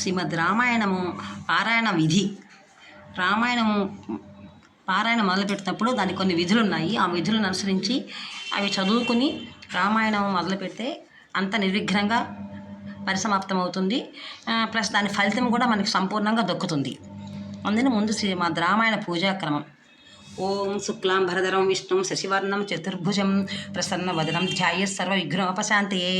శ్రీమద్ రామాయణము పారాయణ విధి. రామాయణము పారాయణ మొదలుపెట్టినప్పుడు దానికి కొన్ని విధులు ఉన్నాయి ఆ విధులను అనుసరించి అవి చదువుకుని రామాయణం మొదలు పెడితే అంత నిర్విఘ్నంగా పరిసమాప్తమవుతుంది. ప్లస్ దాని ఫలితం కూడా మనకి సంపూర్ణంగా దొక్కుతుంది. అందుకని ముందు శ్రీమద్ రామాయణ పూజాక్రమం. ఓం శుక్లాం భరధరం విష్ణుం శశివర్ణం చతుర్భుజం ప్రసన్న వదనం ధ్యాయ సర్వ విఘ్నోపశాంతయే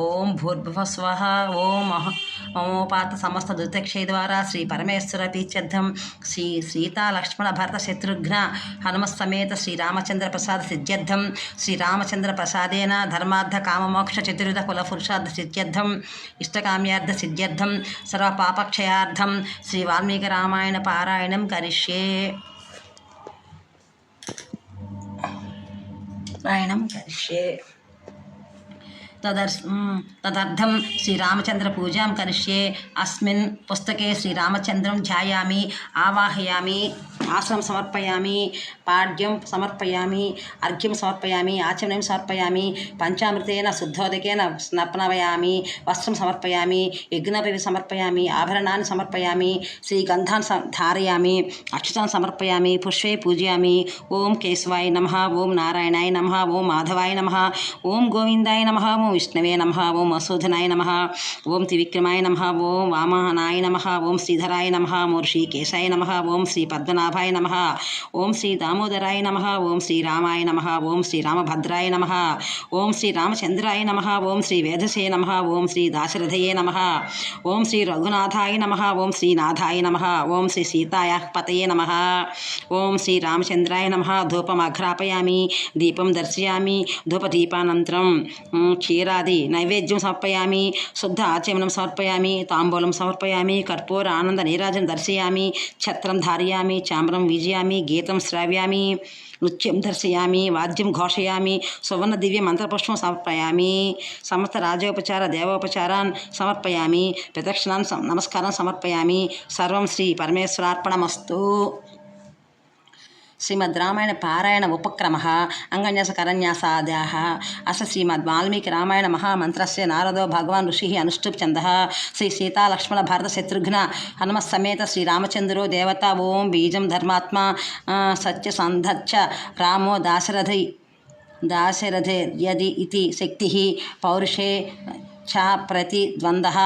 ఓం భూర్భువ స్వహ. ఓం మహా ఓమోపాత సమస్త దుర్దక్షే ద్వారా శ్రీ పరమేశ్వర పీత్యర్థం శ్రీ సీతా లక్ష్మణ భరత శత్రుఘ్న హనుమస్సమేత శ్రీరామచంద్ర ప్రసాద సిద్ధ్యర్థం. శ్రీరామచంద్ర ప్రసాదేన ధర్మార్థ కామమోక్ష చతుర్విధ కుల పురుషార్థ సిద్ధ్యర్థం. ఇష్టకామ్యార్థ సిద్ధ్యర్థం. సర్వపాపక్షయార్థం. శ్రీ వాల్మీకి రామాయణ పారాయణం కరిష్యే. రాయణం కరిష్యే. తదర్శ తదర్థం శ్రీరామచంద్ర పూజాం కరిష్యే అస్మిన్ పుస్తకే శ్రీరామచంద్రం ధ్యాయామి ఆవాహయామి ఆశ్రమం సమర్పయామి పాడ్యం సమర్పయామి అర్ఘ్యం సమర్పయామి ఆచమనం సమర్పయామి పంచామృతేన శుద్ధోదకేన స్నప్నవయామి వస్త్రం సమర్పయామి యజ్ఞపవి సమర్పయామి ఆభరణాన్ని సమర్పయామి శ్రీగంధాన్ని ధారయామి అక్షతాన్ని సమర్పయామి పుష్పే పూజయామి ఓం కేశవాయ నమ ఓం నారాయణాయ నమ ఓం మాధవాయ నమ ఓం గోవిందాయ నమ ఓం విష్ణవే నమ ఓం మసూధనాయ నమ ఓం త్రివిక్రమాయ నమ ఓం వామహనాయ నమ ఓం శ్రీధరాయ నమ ఓం శ్రీకేశాయ నమ ఓం శ్రీ పద్మనాభ వల్లభాయ నమ ఓం శ్రీ దామోదరాయ నమ ఓం శ్రీ రామాయ నమ ఓం శ్రీ రామభద్రాయ నమ ఓం శ్రీ రామచంద్రాయ నమ ఓం శ్రీ వేదసే నమ ఓం శ్రీ దాశరథయే నమ ఓం శ్రీ రఘునాథాయ నమ ఓం శ్రీనాథాయ నమ ఓం శ్రీ సీతాయ పతయే నమ ఓం శ్రీ రామచంద్రాయ నమ ధూపం అఘ్రాపయామి దీపం దర్శయామి ధూపదీపానంతరం మ్, క్షీరాది నైవేద్యం సమర్పయామి శుద్ధ ఆచమనం సమర్పయామి తాంబూలం సమర్పయామి కర్పూర ఆనంద నీరాజనం దర్శయామి ఛత్రం ధారయామి చామ చామ్రం విజయామి గీతం శ్రావ్యామి నృత్యం దర్శయామి వాద్యం ఘోషయామి సువర్ణ దివ్య మంత్రపుష్పం సమర్పయామి సమస్త రాజోపచార దేవోపచారాన్ సమర్పయామి ప్రదక్షిణాన్ నమస్కారం సమర్పయామి. సర్వం శ్రీ పరమేశ్వరార్పణమస్తు. శ్రీమద్ రామాయణ పారాయణ ఉపక్రమ అంగన్యాస కరన్యాసాద్యా అస శ్రీమద్ వాల్మీకి రామాయణ మహామంత్రస్య నారదో భగవాన్ ఋషి అనుష్ఠుప్ చంద శ్రీ సీతాలక్ష్మణ భరత శత్రుఘ్న హనుమస్సమేత శ్రీరామచంద్రో దేవత ఓం బీజం ధర్మాత్మ సత్య సంధచ్చ రామో దాశరథి దాశరథే యది ఇది శక్తి పౌరుషే చ ప్రతిద్వంద్వ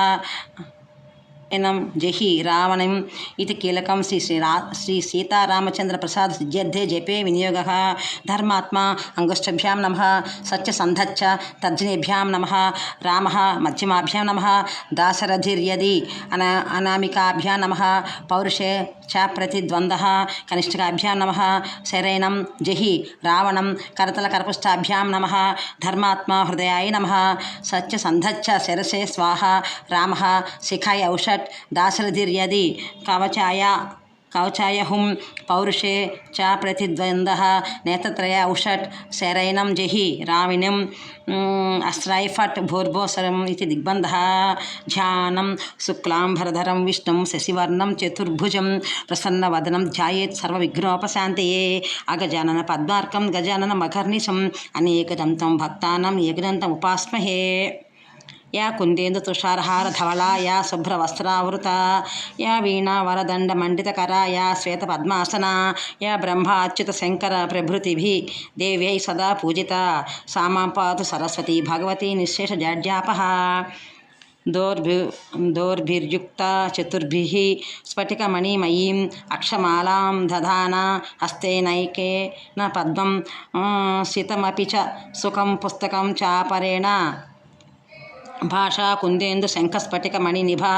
ఎనం జహి రావణం ఇది కీలకం శ్రీ శ్రీ రా శ్రీ సీతారామచంద్ర ప్రసాద్ సిద్ధ్యర్థే జపే వినియోగ ధర్మాత్మ అంగుష్టభ్యాం నమ సత్యసంధచ్చ తర్జనేభ్యాం నమ రామ మధ్యమాభ్యాం నమ దాశరథిర్యది చ ప్రతిద్వంద్వ కనిష్టకాభ్యాం నమ శరైనం జహి రావణం కరతల కరపుష్టాభ్యాం నమ ధర్మాత్మా హృదయాయ నమ సత్యసంధచ్చ శిరసే స్వాహ రామ శిఖాయ ఔషట్ దాశరథిర్యది కవచాయ కవచాయ హుం పౌరుషే చ ప్రతిద్వంద్వ నేత్రత్రయ ఔషట్ శరైనం జహి రావిణం అస్త్రాయ ఫట్ భూర్భోసరం ఇది దిగ్బంధ ధ్యానం శుక్లాంబరధరం విష్ణుం శశివర్ణం చతుర్భుజం ప్రసన్నవదనం ధ్యాయేత్ సర్వవిఘ్నోపశాంతయే అగజానన పద్మార్కం గజానన మకర్నిశం అనేకదంతం భక్తానం ఏకదంతం ఉపాస్మహే యా కుందేందు తుషారహార ధవళా యా శుభ్రవస్త్రావృత యా వీణా వరదండ మండితకర యా శ్వేత పద్మాసన యా బ్రహ్మాచ్యుత శంకర ప్రభృతిభి దేవ్యై సదా పూజిత సామాంపాతు సరస్వతి భగవతి నిశేష జాడ్యాపహ. దోర్భి దోర్భిర్యుక్త చతుర్భి స్ఫటికమణిమయీం అక్షమాలాం దధాన హస్తేనైకే న పద్మం సితమపి చ సుఖం పుస్తకం చాపరేణ. భాషా కుందేందు శంఖస్ఫటికమణి నిభా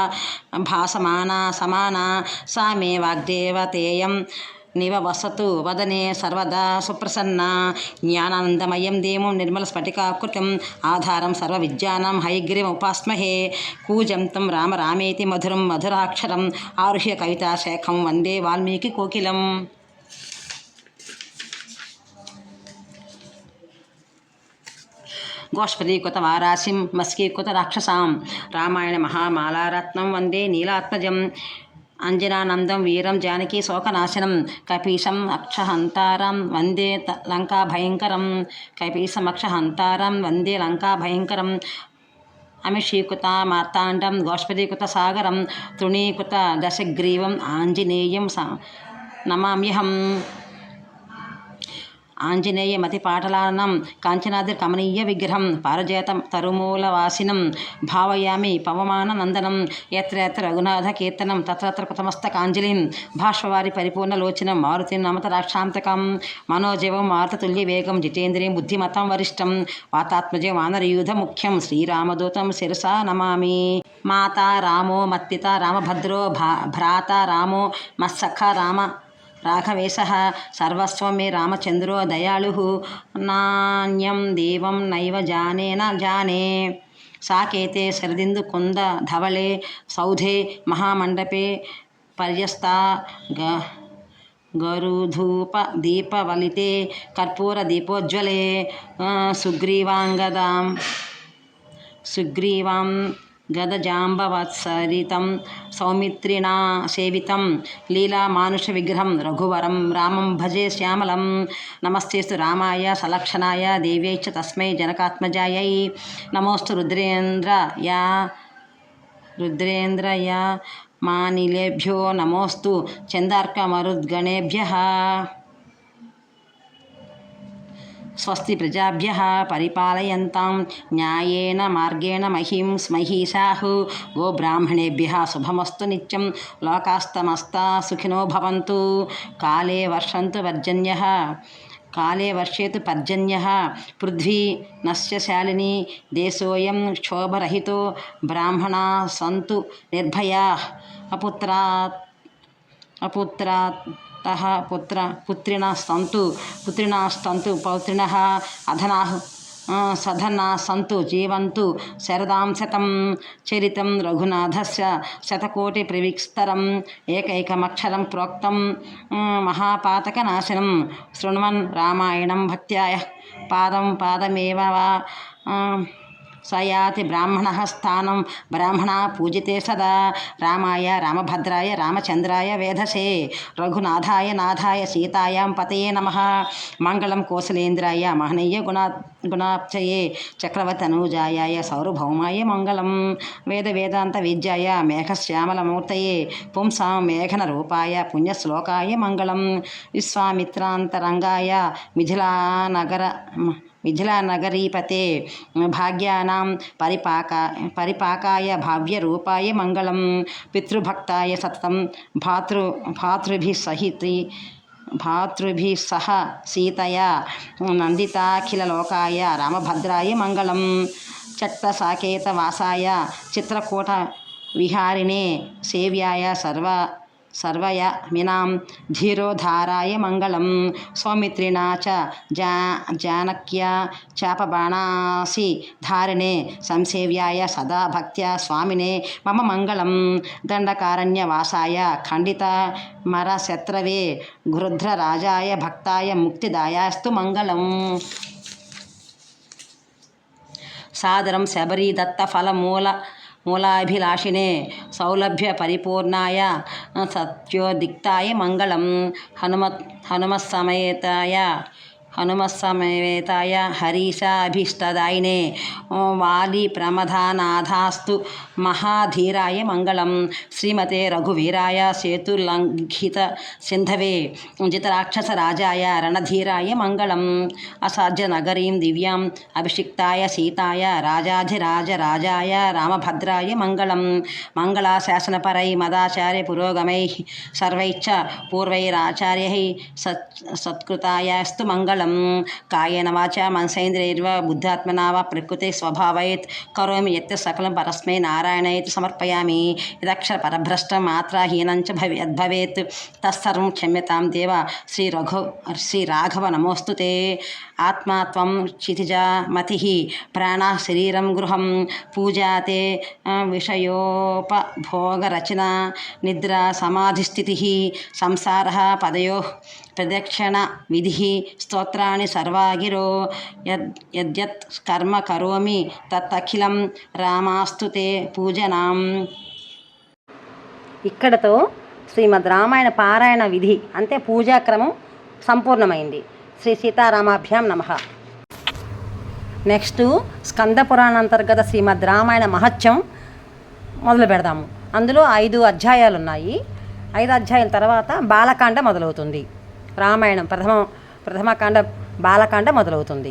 భాసమానా సమానా సా మే వాగ్దేవతేయం నివ వసతు వదనే సర్వదా సుప్రసన్న జ్ఞానానందమయం దేమం నిర్మల స్ఫటికాకృతం ఆధారం సర్వ విద్యానం హయగ్రీవం ఉపాస్మహే కూజంతం రామ రామేతి మధురం మధురాక్షరం ఆరుహ్య కవితాశేఖం వందే వాల్మీకి కోకిలం గోష్పదీకృత వారాసిం మస్కీకృత రాక్షసాం రామాయణ మహామాలారత్నం వందే నీలాత్మజం అంజనానందం వీరం జానకి శోకనాశనం కపీశం అక్షహంతారం వందే లంకా భయంకరం కపీశం అక్షహంతారం వందే లంకా భయంకరం అమిషీకృత మార్తాండం గోష్పదీకృత సాగరం తృణీకృత దశగ్రీవం ఆంజనేయం నమామ్యహం ఆంజనేయ మతి పాటలానం కాంచనాద్రి కమనీయ విగ్రహం పారజేత తరుమూల వాసినం భావయామి పవమాననందనం ఎత్ర ఎత్ర రఘునాథ కీర్తనం తత్రత్ర కృతమస్తకాంజలిం పరిపూర్ణ లోచనం మారుతి నమత రాక్షాంతకం మనోజవం మారుతతుల్య వేగం జితేంద్రియం బుద్ధిమతం వరిష్టం వాతాత్మజం వానరయూధ ముఖ్యం శ్రీరామదూతం శిరసా నమామి. మాతా రామో మత్పిత రామభద్రో భ్రాత రామో మత్సఖ రామ రాఘవేశ సర్వస్వం మే రామచంద్రో దయాళు నాణ్యం దేవం నైవ జానేన జానే. సాకేతే శరదిందు కుంద ధవళే సౌధే మహామండపే పర్యస్తా గరుధూప దీపవలితే కర్పూర దీపోజ్వలే. సుగ్రీవాంగదాం. సుగ్రీవాం గదజాంబవత్సరితం సౌమిత్రిణా సేవితం లీలామానుష విగ్రహం రఘువరం రామం భజే శ్యామలం నమస్తేస్తు రామాయ సలక్షణాయ దేవ్యై చ తస్మై జనకాత్మజాయై నమోస్తు రుద్రేంద్రయా రుద్రేంద్రయ మానిలేభ్యో నమోస్తు చందార్కమరుద్గణేభ్య స్వస్తి ప్రజాభ్య పరిపాలయంతాం న్యాయేన మార్గేణ మహిం స్మహీషాహు గో బ్రాహ్మణేభ్య శుభమస్తు నిత్యం లోకాస్తమస్తా సుఖినో భవంతు కాలే వర్షంతు వర్జన్య కాలే వర్షేతు పర్జన్య పృథ్వీ నశ్యశాలిని దేశోయం క్షోభరహితో బ్రాహ్మణా సంతు నిర్భయా అపుత్రాత్ అపుత్రాతః పుత్ర పుత్రిణ సంతు పుత్రిణ సంతు పౌత్రిణ అధనా సధనా సంతు జీవంతు శరదాం శతం చరితం రఘునాథస్య శతకోటి ప్రవిస్తరం ఏకైకమక్షరం ప్రోక్తం మహాపాతకనాశనం శృణ్వన్ రామాయణం భక్త్యాయ పాదం పాదమేవ సయాతి బ్రాహ్మణ స్థానం. బ్రాహ్మణ పూజితే సదా. రామాయ రామభద్రాయ రామచంద్రాయ వేధసే. రఘునాథాయ నాథాయ సీతాయాం పతయే నమ. మంగళం కోసలేంద్రాయ మహనీయ గుణా గుణాప్చయే చక్రవర్తి అనూజాయాయ సౌరభౌమాయ మంగళం. వేద వేదాంత విద్యాయ మేఘశ్యామలమూర్తయే. పుంసాం మేఘన రూపాయ పుణ్యశ్లోకాయ మంగళం. విశ్వామిత్రాంతరంగాయ మిథిలానగర మిథిలానగరీపతే భాగ్యానాం పరిపాక పరిపాకాయ భావ్యరూపాయ మంగళం. పితృభక్తాయ సతతం భాతృ భాతృభిः సహితి భాతృభిः సహ సీతయా నందితాఖిలలోకాయ రామభద్రాయ మంగళం. చక్త సాకేత వాసాయ చిత్రకూట విహారిణే సేవ్యాయ సర్వ సర్వయమినాం ధీరోధారాయ మంగళం. సౌమిత్రిణా చ జా జానక్య చాపబాణాసి ధారిణే సంసేవ్యాయ సదా భక్త్యా స్వామినే మమ మంగళం. దండకారణ్యవాసాయ ఖండిత మరశత్రవే గృధ్రరాజాయ భక్తాయ ముక్తిదాయాస్తు మంగళం. సాదరం శబరీదత్తఫలమూల మూలాభిలాషినే సౌలభ్య పరిపూర్ణాయ సత్యోదిక్తాయ మంగళం హనుమత్ హనుమత్సమేతాయ హనుమత్సమేతాయ హరీశాభిష్టదాయినే వాలి ప్రమథానాథాస్తు మహాధీరాయ మంగళం శ్రీమతే రఘువీరాయ సేతులంఘిత సింధవే జితరాక్షసరాజాయ రణధీరాయ మంగళం అసాధ్య నగరీం దివ్యాం అభిషిక్తాయ సీతాయ రాజాధిరాజ రాజాయ రామభద్రాయ మంగళం మంగళాశాసనపరై మదాచార్య పురోగమై సర్వైచ్చ పూర్వైరాచార్యై సత్ సత్కృతాయాస్తు మంగళం కాయేన వాచ మనసైంద్రియర్వ బుద్ధాత్మనా వా ప్రకృతే స్వభావయత్. కరోమి యత్ సకలం పరస్మై నారాయణయత్ సమర్పయామి. యదక్షర పరభ్రష్టం మాత్రాహీనంచ భవేత్ తత్సర్వం క్షమ్యతాం దేవ. శ్రీ రఘు శ్రీ రాఘవ నమోస్తుతే ఆత్మాత్వం క్షితిజ మతి. ప్రాణ శరీరం గృహం. పూజాతే విషయోపభోగరచన. నిద్రా సమాధిస్థితి. సంసార పదయో. ప్రదక్షిణ విధి. స్తోత్ర స్తోత్రాన్ని సర్వాగిరో యద్ యద్యత్ కర్మ కరోమి తత్తఖిలం రామాస్తు తే పూజనాం. ఇక్కడతో శ్రీమద్ రామాయణ పారాయణ విధి అంటే పూజాక్రమం సంపూర్ణమైంది. శ్రీ సీతారామాభ్యాం నమ. నెక్స్ట్ స్కంద పురాణాంతర్గత శ్రీమద్ రామాయణ మహత్యం మొదలు పెడదాము. అందులో ఐదు అధ్యాయాలు ఉన్నాయి ఐదు అధ్యాయాల తర్వాత బాలకాండ మొదలవుతుంది. రామాయణం ప్రథమ ప్రథమకాండ బాలకాండ మొదలవుతుంది.